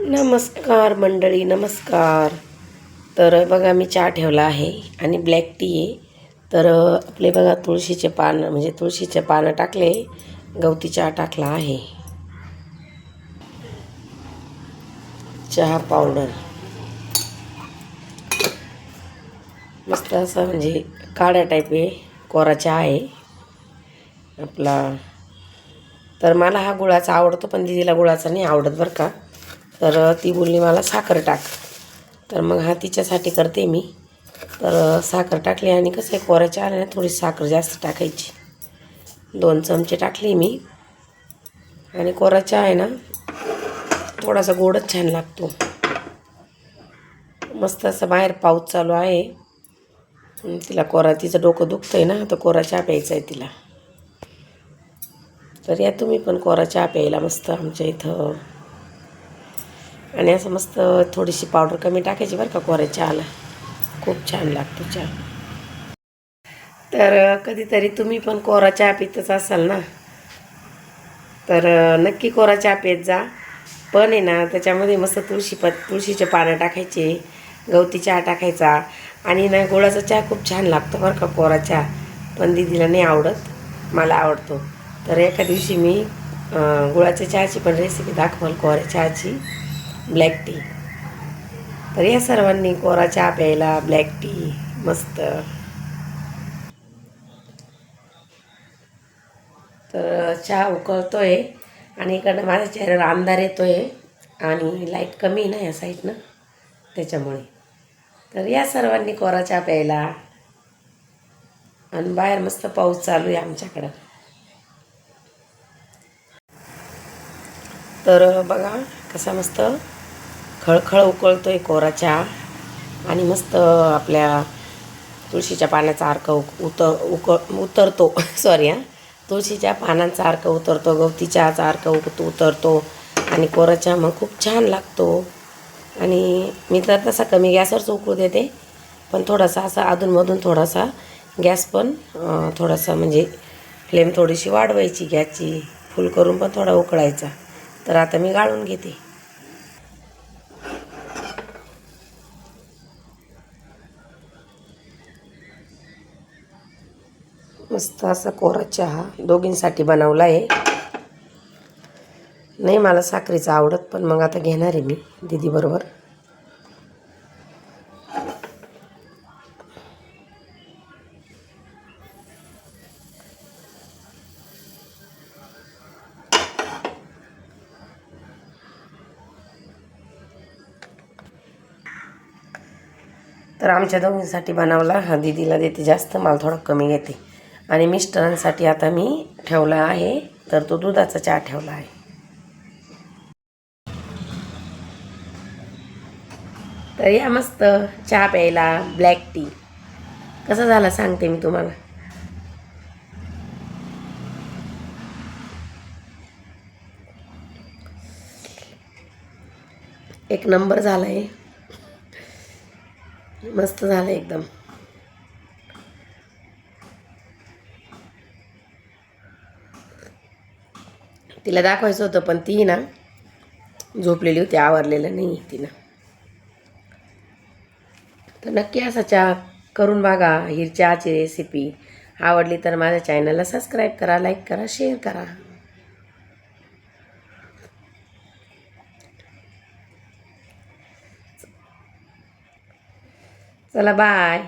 नमस्कार मंडळी नमस्कार. तर बघा मी चहा ठेवला आहे आणि ब्लॅक टी आहे. तर आपले बघा तुळशीचे पानं म्हणजे तुळशीचे पानं टाकले. गवती चहा टाकला आहे. चहा पावडर मस्त असं म्हणजे काळ्या टाईप आहे कोरा चहा आहे. आपला तर मला हा गुळाचा आवडतो पण दिदीला गुळाचा नाही आवडत बरं का. तर ती बोलली मला साखर टाक. तर मग हा तिच्यासाठी करते मी. तर साखर टाकली आणि कसं आहे कोऱ्याच्या आल्या ना थोडी साखर जास्त टाकायची. दोन चमचे टाकली मी. आणि कोरा चहा आहे ना थोडासा गोडच छान लागतो. मस्त असं बाहेर पाऊस चालू आहे. तिला कोरा तिचं डोकं दुखतं आहे ना तर कोरा चहा प्यायचा आहे तिला. तर या तुम्ही पण कोरा चहा प्यायला मस्त आमच्या इथं. आणि असं मस्त थोडीशी पावडर कमी टाकायची बरं का कोऱ्या चहाला खूप छान लागतो चहा. तर कधीतरी तुम्ही पण कोरा चहा पितच असाल ना? तर नक्की कोरा चहा पेत जा. पण आहे ना त्याच्यामध्ये मस्त तुळशी प तुळशीचे पानं टाकायचे गवती चहा टाकायचा आणि ना गुळाचा चहा खूप छान लागतो बरं का कोरा चहा. पण दीदीला नाही आवडत मला आवडतो. तर एका दिवशी मी गुळाच्या चहाची पण रेसिपी दाखवाल कोऱ्या चहाची. Black tea. तर या सर्वांनी कोरा चहा प्यायला ब्लॅक टी मस्त. तर चहा उकळतो आहे आणि इकडनं माझ्या चेहऱ्यावर अंधार आहे आणि लाइट कमी ना या साईडनं त्याच्यामुळे. तर या सर्वांनी कोरा चहा प्यायला. आणि बाहेर मस्त पाऊस चालू आहे आमच्याकडं. तर बघा कसा मस्त खळखळ उकळतोय कोरा चहा आणि मस्त आपल्या तुळशीच्या पाण्याचा अर्क उक उतर उक उतरतो. सॉरी हां. तुळशीच्या पानांचा अर्क उतरतो गवती चहाचा अर्क उकत उतरतो. आणि कोरा चहा मग खूप छान लागतो. आणि मी तर तसा कमी गॅसवरच उकळू देते. पण थोडासा असा अधूनमधून थोडासा गॅस पण थोडासा म्हणजे फ्लेम थोडीशी वाढवायची गॅसची. फुल करून पण थोडा उकळायचा. तर आता मी गाळून घेते. मस्त असा कोरा चहा दोघींसाठी बनवला आहे. नाही मला साखरेचं आवडत पण मग आता घेणार आहे मी दीदीबरोबर. तर आमच्या दोघींसाठी बनवला. हा दीदीला देते जास्त मला थोडा कमी घेते. आणि मिस्टरांसाठी आता मी ठेवला आहे तर तो दुधाचा चहा ठेवला आहे. तर या मस्त चहा प्यायला ब्लॅक टी कसं झाला सांगते मी तुम्हाला. एक नंबर झाला आहे मस्त झालं एकदम. तिला दाखवायचं होतं पण ती ना झोपलेली होती आवरलेलं नाही तिनं. तर नक्की असा चहा करून बघा ही चहाची रेसिपी आवडली तर माझ्या चॅनलला सबस्क्राईब करा लाईक करा शेअर करा. चला बाय